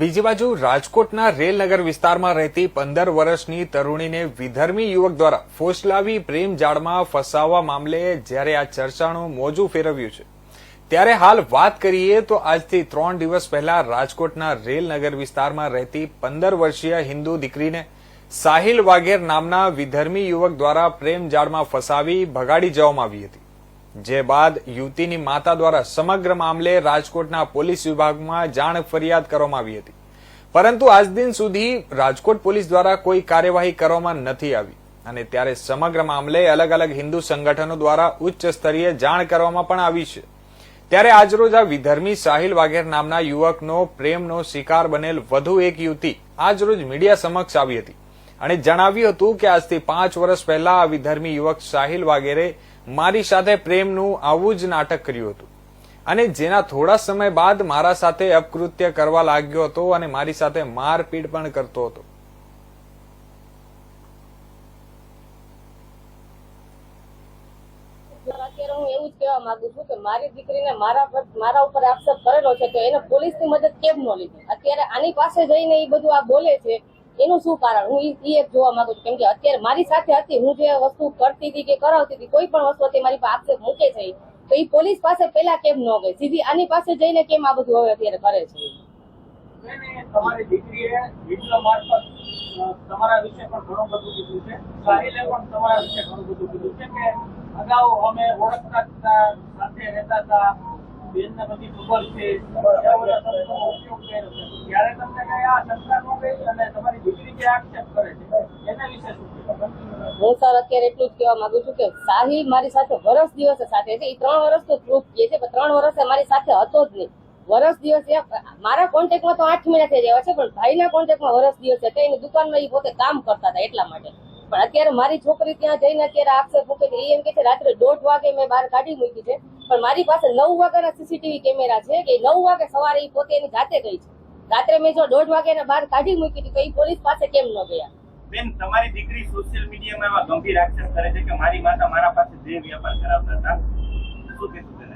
બીજી બાજુ રાજકોટના રેલનગર વિસ્તારમાં રહેતી પંદર વર્ષની તરુણીને વિધર્મી યુવક દ્વારા ફોસલાવી પ્રેમ જાળમાં ફસાવવા મામલે જ્યારે આ ચર્ચાનું મોજું ફેરવ્યું છે. ત્યારે હાલ વાત કરીએ તો આજથી ત્રણ દિવસ પહેલા રાજકોટના રેલનગર વિસ્તારમાં રહેતી પંદર વર્ષીય હિન્દુ દીકરીને સાહિલ વાઘેર નામના વિધર્મી યુવક દ્વારા પ્રેમ જાળમાં ફસાવી ભગાડી જવામાં આવી હતી. જે બાદ યુવતીની માતા દ્વારા સમગ્ર મામલે રાજકોટના પોલીસ વિભાગમાં જાણ ફરિયાદ કરવામાં આવી હતી. પરંતુ આજ દિન સુધી રાજકોટ પોલીસ દ્વારા કોઈ કાર્યવાહી કરવામાં નથી આવી અને ત્યારે સમગ્ર મામલે અલગ અલગ હિન્દુ સંગઠનો દ્વારા ઉચ્ચ સ્તરીય જાણ કરવામાં પણ આવી છે. ત્યારે આજરોજ આ વિધર્મી સાહિલ વાઘેર નામના યુવકનો પ્રેમનો શિકાર બનેલ વધુ એક યુવતી આજરોજ મીડિયા સમક્ષ આવી હતી. અને જણાવ્યું હતું કે આજથી પાંચ વર્ષ પહેલા આ વિધર્મી યુવક સાહિલ વાઘેરે મારી સાથે પ્રેમનું આવું જ નાટક કર્યું હતું. અને જેના થોડા સમય બાદ મારા સાથે અપકૃત્ય કરવા લાગ્યો હતો અને મારી સાથે મારપીટ પણ કરતો હતો. અત્યારે હું એવું જ કહેવા માંગુ છું કે મારી દીકરીને મારા પર મારા ઉપર આક્ષેપ કરેલો છે, તો એને પોલીસની મદદ કેમ ન લીધી? અત્યારે આની પાસે જઈને એ બધું આ બોલે છે એનું શું કારણ? હું ઈ એક જોવા માંગુ છું. કેમ કે અત્યારે મારી સાથે હતી, હું જે વસ્તુ કરતી હતી કે કરાવતી હતી, કોઈ પણ વસ્તુ હતી, મારી પાસે આક્ષેપ મૂકે છે તો એ પોલીસ પાસે પેલા કેમ ન ગઈ? સીધી આની પાસે જઈને કેમ આ બધું હવે અત્યારે કરે છે? તમારી દીકરીએ તમારા વિશે પણ ઘણું બધું કીધું છે. અગાઉ અમે ઓળખતા સાથે રહેતા હતા હું સર અત્યારે એટલું જ કહેવા માંગુ છું કે સાહિલ મારી સાથે વરસ દિવસે સાથે છે. એ ત્રણ વર્ષ તો પ્રૂફ કહે છે, પણ ત્રણ વર્ષે મારી સાથે હતો જ નહીં. વરસ દિવસે મારા કોન્ટેક્ટમાં તો આઠ મહિના થઈ ગયા છે, પણ ભાઈના કોન્ટેક્ટમાં વરસ દિવસે તો એની દુકાનમાં એ પોતે કામ કરતા હતા એટલા માટે. પણ અત્યારે મારી છોકરી ત્યાં જઈને અત્યારે આક્ષેપ મૂકે છે એમ કે છે, રાત્રે દોઢ વાગે મેં બહાર કાઢી મૂકી છે. પણ મારી પાસે નવ વાગ્યાના સીસીટીવી કેમેરા છે કે નવ વાગે સવારે એ પોતે એની જાતે ગઈ છે. રાત્રે મેં જો દોઢ વાગે બહાર કાઢી મૂકી હતી તો એ પોલીસ પાસે કેમ ન ગયા? બેન, તમારી દીકરી સોશિયલ મીડિયામાં એવા ગંભીર આક્ષેપ કરે છે કે મારી માતા મારા પાસે જે વ્યાપાર કરાવતા હતા? શું કહેશું?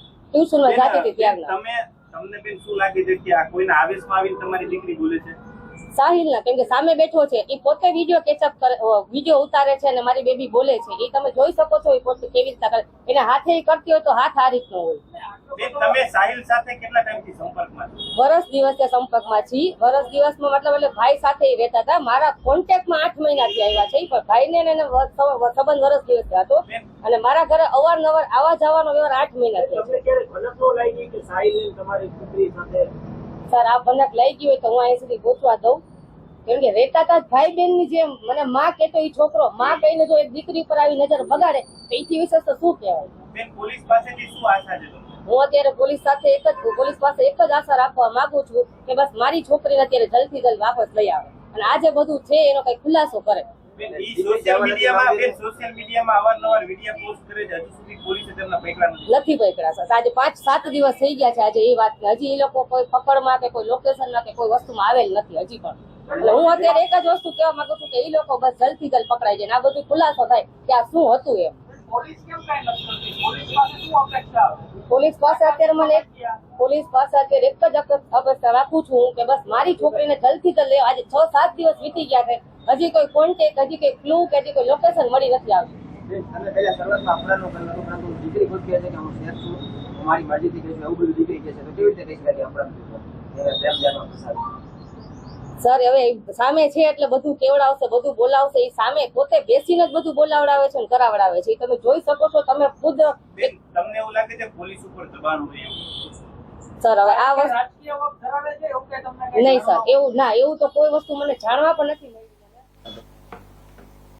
ટ્યુશનમાં જાતી હતી ત્યાં તમે તમને બેન શું લાગે છે કે આ કોઈના આવેશમાં આવીને તમારી દીકરી બોલે છે? સાહિલ ના કેમ કે સામે બેઠો છે એ પોતે વીડિયો કેચઅપ કરે વીડિયો ઉતારે છે અને મારી બેબી બોલે છે. એ તમે જોઈ શકો છો એ પોતે કેવી રીતના કરે. એને હાથે ઈ કરતી હોય તો હાથ આ રીતનો હોય. તમે સાહિલ સાથે કેટલા ટાઈમથી સંપર્કમાં વરસ દિવસે સંપર્કમાં છી. વરસ દિવસમાં મતલબ એટલે ભાઈ સાથે રહેતા હતા. મારા કોન્ટેક્ટમાં આઠ મહિનાથી આવ્યા છે પણ ભાઈને ને એને સંબંધ વરસ દિવસથી હતો. અને મારા ઘરે અવારનવાર આવા જવાનો વ્યવહાર આઠ મહિના સાહિલ તમારી દીકરી સાથે સર આ ભનક લઈ ગયું હોય તો હું અહીં સુધી પહોંચવા દઉં. કેમ કે રહેતા હતા ભાઈ બેનની જેમ મને માં કેતો એ છોકરો માં કહીને જો એક દીકરી પર આવી નજર બગાડે તો એથી વિશેષ તો શું કહેવાય? પોલીસ પાસેથી શું આશા છે હું અત્યારે પોલીસ સાથે એક જ પોલીસ પાસે એક જ આશા રાખવા માંગુ છું કે બસ મારી છોકરીને અત્યારે જલ્દથી જલ્દ વાપસ લઈ આવે. અને આ જે બધું છે એનો કઈ ખુલાસો કરે. નથી પકડા સર આજે પાંચ સાત દિવસ થઈ ગયા છે આજે એ વાત હજી એ લોકો કોઈ પકડમાં કે કોઈ લોકેશનમાં કે કોઈ વસ્તુમાં આવેલ નથી હજી પણ. એટલે હું અત્યારે એક જ વસ્તુ કહેવા માંગુ છું કે એ લોકો બસ જલ્દથી જલ્દ પકડાઈ જાય ને આ બધું ખુલાસો થાય કે આ શું હતું એમ. પોલીસ કેમ કાંઈ નથી પોલીસ પાસે શું અપેક્ષા પોલીસ પાસે અત્યારે મને પોલીસ પાસે અત્યારે એક જ અપે- અપેક્ષા રાખું છું કે બસ મારી છોકરીને જલ્દી લેવા આજે છ, સાત દિવસ વીતી ગયા છે. હજી કોઈ કોન્ટેક હજી કોઈ ક્લુ કે હજી કોઈ લોકેશન મળી નથી આવ્યું મારી મરજીથી કહે છે એવું બધું દીકરી કહે છે. તો કેવી રીતે કહી સર હવે સામે છે એટલે બધું કેવડાવશે બધું બોલાવશે એ સામે પોતે બેસીને જ બધું બોલાવડાવે છે અને કરાવડાવે છે. એ તમે જોઈ શકો છો તમે ખુદ તમને એવું લાગે છે પોલીસ ઉપર દબાણ હોય સર હવે આ વસ્તુ નહીં સર એવું ના એવું તો કોઈ વસ્તુ મને જાણવા પણ નથી મળી